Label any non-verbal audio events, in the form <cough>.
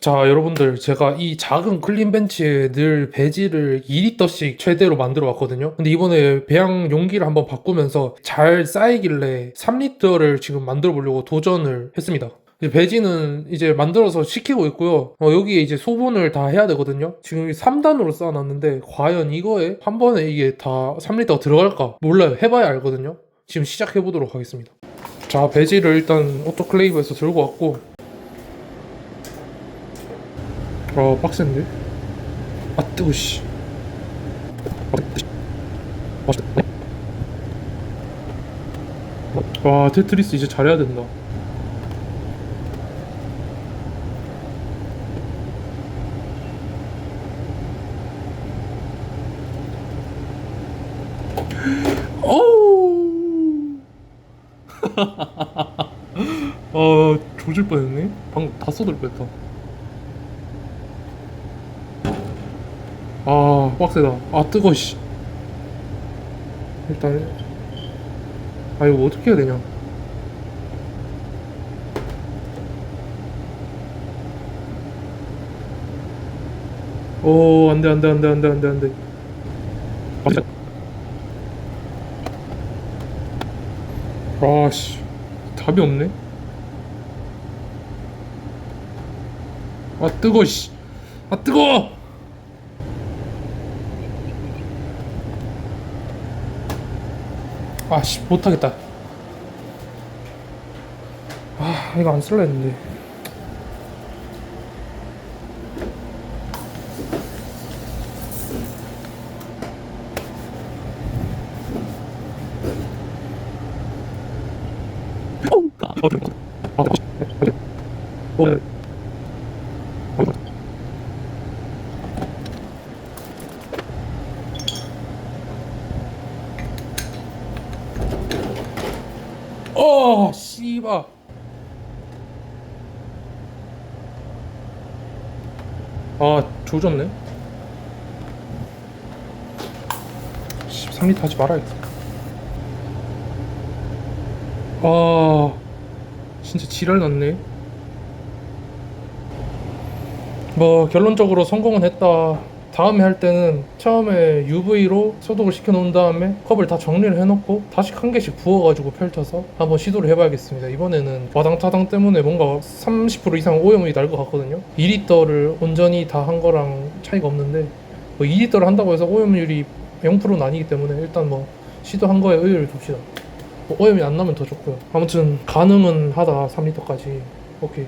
자, 여러분들, 제가 이 작은 클린 벤치에 늘 배지를 2리터씩 최대로 만들어 왔거든요. 근데 이번에 배양 용기를 한번 바꾸면서 잘 쌓이길래 3리터를 지금 만들어 보려고 도전을 했습니다. 이제 배지는 이제 만들어서 식히고 있고요. 어, 여기에 이제 소분을 다 해야 되거든요. 지금 3단으로 쌓아놨는데, 과연 이거에 한 번에 이게 다 3리터가 들어갈까? 몰라요. 해봐야 알거든요. 지금 시작해보도록 하겠습니다. 자, 배지를 일단 오토클레이브에서 들고 왔고, 어 빡센데? 아 뜨거 씨. 와 테트리스 이제 잘해야 된다. 어우. <laughs> 아 조질 뻔했네. 방금 다 쏟을 뻔했다. 아 빡세다. 아 뜨거 씨. 일단 아 이거 어떻게 해야 되냐? 오 안돼 안돼 안돼 안돼 안돼 안돼. 아씨. 답이 없네? 아 뜨거 씨아 뜨거 아씨 못하겠다. 아 이거 안 쓸라 했는데. 어 씨바. 아 조졌네. 13리터 하지 말아야겠다 아 진짜 지랄 났네. 뭐 결론적으로 성공은 했다 다음에 할 때는 처음에 UV로 소독을 시켜 놓은 다음에 컵을 다 정리를 해 놓고 다시 한 개씩 부어 가지고 펼쳐서 한번 시도를 해 봐야겠습니다. 이번에는 와당타당 때문에 뭔가 30% 이상 오염이 날 것 같거든요. 2리터를 온전히 다 한 거랑 차이가 없는데 뭐 2리터를 한다고 해서 오염률이 0%는 아니기 때문에 일단 뭐 시도한 거에 의의를 둡시다. 뭐 오염이 안 나면 더 좋고요. 아무튼 가능은 하다 3리터까지. 오케이